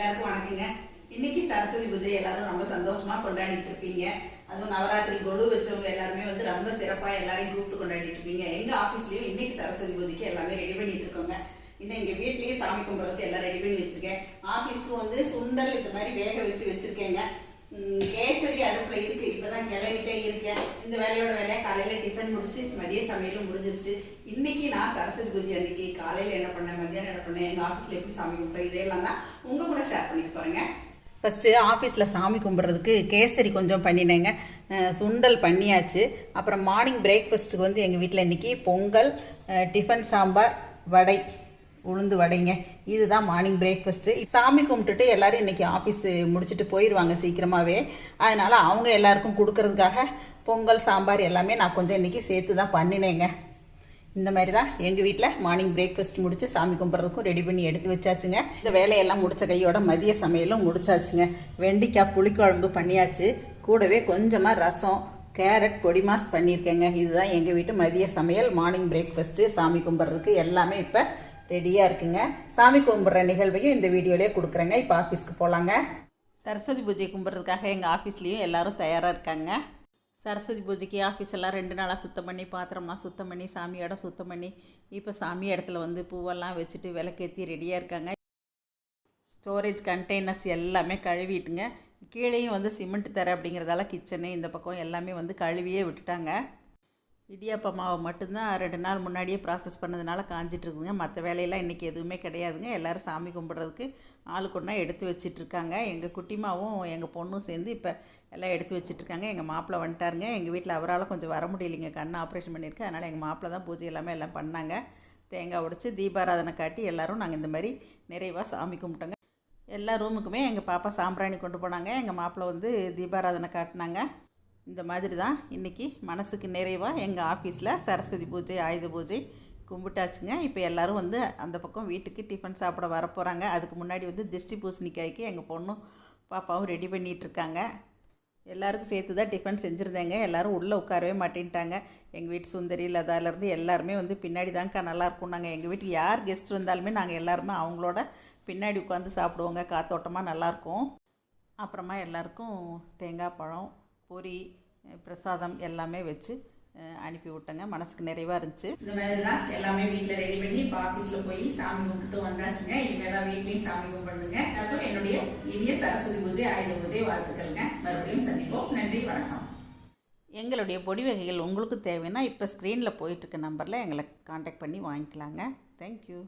எல்லாருக்கும் வணக்கங்க. இன்னைக்கு சரஸ்வதி பூஜை எல்லாரும் ரொம்ப சந்தோஷமா கொண்டாடிட்டு இருப்பீங்க. அதுவும் நவராத்திரி கொடு வச்சவங்க எல்லாருமே வந்து ரொம்ப சிறப்பா எல்லாரையும் கூப்பிட்டு கொண்டாடிட்டு இருப்பீங்க. எங்க ஆபீஸ்லயும் இன்னைக்கு சரஸ்வதி பூஜைக்கு எல்லாமே ரெடி பண்ணிட்டு இருக்கோங்க. இன்னும் எங்க வீட்லயே சாமி கும்பிட்றதுக்கு எல்லாம் ரெடி பண்ணி வச்சிருக்கேன். ஆபீஸ்க்கு வந்து சுண்டல் இந்த மாதிரி வேக வச்சு வச்சிருக்கேங்க. கேசரி அடுப்புல இருக்கு. இப்பதான் கிளறிட்டே இருக்கேன். இந்த வேலையோட வேலையை காலையில் டிஃபன் முடிச்சு மதிய சமையலும் முடிஞ்சிருச்சு. இன்னைக்கு நான் சரஸ்வதி பூஜை அன்னைக்கு காலையில் என்ன பண்ணேன் மதியானம் என்ன பண்ணேன் எங்கள் ஆஃபீஸில் எப்படி சாமி கும்பிட்டேன் இதெல்லாம் தான் உங்கள் கூட ஷேர் பண்ணிட்டு போகிறேங்க ஃபஸ்ட்டு ஆஃபீஸில் சாமி கும்பிட்றதுக்கு கேசரி கொஞ்சம் பண்ணினேங்க. சுண்டல் பண்ணியாச்சு. அப்புறம் மார்னிங் பிரேக்ஃபாஸ்ட்டுக்கு வந்து எங்கள் வீட்டில் இன்றைக்கி பொங்கல் டிஃபன் சாம்பார் வடை. உளுந்து வடைங்க. இதுதான் மார்னிங் பிரேக்ஃபாஸ்ட்டு சாமி கும்பிட்டுட்டு எல்லாரும் இன்றைக்கி ஆஃபீஸ் முடிச்சுட்டு போயிடுவாங்க சீக்கிரமாகவே அதனால் அவங்க எல்லாருக்கும் கொடுக்கறதுக்காக பொங்கல் சாம்பார் எல்லாமே நான் கொஞ்சம் இன்றைக்கி சேர்த்து தான் பண்ணினேங்க. இந்த மாதிரி தான் எங்கள் வீட்டில் மார்னிங் பிரேக்ஃபாஸ்ட் முடித்து சாமி கும்பிட்றதுக்கும் ரெடி பண்ணி எடுத்து வச்சாச்சுங்க. இந்த வேலையெல்லாம் முடித்த கையோட மதிய சமையலும் முடிச்சாச்சுங்க. வெண்டிக்காய் புளிக்குழம்பு பண்ணியாச்சு. கூடவே கொஞ்சமாக ரசம் கேரட் பொடி மாஸ் பண்ணியிருக்கேங்க. இதுதான் எங்கள் வீட்டு மதிய சமையல் மார்னிங் பிரேக்ஃபாஸ்ட்டு சாமி கும்பிட்றதுக்கு எல்லாமே இப்போ ரெடியாக இருக்குங்க. சாமி கும்பிட்ற நிகழ்வையும் இந்த வீடியோலேயே கொடுக்குறேங்க. இப்போ ஆஃபீஸ்க்கு போகலாங்க சரஸ்வதி பூஜை கும்பிட்றதுக்காக எங்கள் ஆஃபீஸ்லேயும் எல்லோரும் தயாராக இருக்காங்க. சரஸ்வதி பூஜைக்கு ஆஃபீஸ் எல்லாம் ரெண்டு நாளாக சுத்தம் பண்ணி பாத்திரம்லாம் சுத்தம் பண்ணி சாமி இடம் சுத்தம் பண்ணி இப்போ சாமி இடத்துல வந்து பூவெல்லாம் வச்சுட்டு விளக்கேற்றி ரெடியாக இருக்காங்க. ஸ்டோரேஜ் கண்டெய்னர்ஸ் எல்லாமே கழுவிட்டுங்க. கீழேயும் வந்து சிமெண்ட் தர அப்படிங்கிறதால கிச்சனு இந்த பக்கம் எல்லாமே வந்து கழுவியே விட்டுட்டாங்க. இடியாப்ப மாவை மட்டும்தான் ரெண்டு நாள் முன்னாடியே ப்ராசஸ் பண்ணதுனால காஞ்சிட்டுருக்குதுங்க மற்ற வேலையெல்லாம் இன்றைக்கி எதுவுமே கிடையாதுங்க. எல்லோரும் சாமி கும்பிட்றதுக்கு ஆளுக்கு ஒன்றா எடுத்து வச்சிட்ருக்காங்க. எங்கள் குட்டிமாவும் எங்கள் பொண்ணும் சேர்ந்து இப்போ எல்லாம் எடுத்து வச்சிட்ருக்காங்க. எங்கள் மாப்பிள்ளை வந்துட்டாருங்க. எங்கள் வீட்டில் அவரால் கொஞ்சம் வர முடியலைங்க. கண் ஆப்ரேஷன் பண்ணியிருக்கு. அதனால் எங்கள் மாப்பிள்ளை தான் பூஜை எல்லாமே எல்லாம் பண்ணாங்க. தேங்காய் உடைச்சி தீபாராதனை காட்டி எல்லோரும் நாங்கள் இந்த மாதிரி நிறைவாக சாமி கும்பிட்டோங்க. எல்லா ரூமுக்குமே எங்கள் பாப்பா சாம்பிராணி கொண்டு போனாங்க. எங்கள் மாப்பிள்ளை வந்து தீபாராதனை காட்டினாங்க. இந்த மாதிரி தான் இன்றைக்கி மனசுக்கு நிறைவாக எங்கள் ஆஃபீஸில் சரஸ்வதி பூஜை ஆயுத பூஜை கும்பிட்டாச்சுங்க. இப்போ எல்லோரும் வந்து அந்த பக்கம் வீட்டுக்கு டிஃபன் சாப்பிட வர போகிறாங்க அதுக்கு முன்னாடி வந்து திருஷ்டி பூசணிக்காய்க்கு எங்கள் பொண்ணும் பாப்பாவும் ரெடி பண்ணிகிட்ருக்காங்க எல்லாருக்கும் சேர்த்து தான் டிஃபன் செஞ்சுருந்தேங்க. எல்லோரும் உள்ளே உட்காரவே மாட்டேன்ட்டாங்க. எங்கள் வீட்டு சுந்தரி லதாலேருந்து எல்லாருமே வந்து பின்னாடி தாங்க்கா நல்லாயிருக்கும் நாங்கள் எங்கள் வீட்டுக்கு யார் கெஸ்ட் வந்தாலுமே நாங்கள் எல்லாருமே அவங்களோட பின்னாடி உட்காந்து சாப்பிடுவோங்க. காத்தோட்டமாக நல்லாயிருக்கும் அப்புறமா எல்லாருக்கும் தேங்காய் பழம் பொரி பிரசாதம் எல்லாமே வச்சு அனுப்பி விட்டேங்க. மனசுக்கு நிறைவாக இருந்துச்சு. இந்த மாதிரி தான் எல்லாமே வீட்டில் ரெடி பண்ணி இப்போ ஆஃபீஸில் போய் சாமி கும்பிட்டு வந்தாச்சுங்க. இனிமேல் தான் வீட்லேயும் சாமி கும்பிடுங்க அப்போ என்னுடைய இனிய சரஸ்வதி பூஜை ஆயுத பூஜை வாழ்த்துக்கள்ங்க. மறுபடியும் சந்திப்போம். நன்றி வணக்கம். எங்களுடைய பொடி வகைகள் உங்களுக்கு தேவைன்னா இப்போ ஸ்க்ரீனில் போயிட்டுருக்க நம்பரில் எங்களை காண்டாக்ட் பண்ணி வாங்கிக்கலாங்க. தேங்க்யூ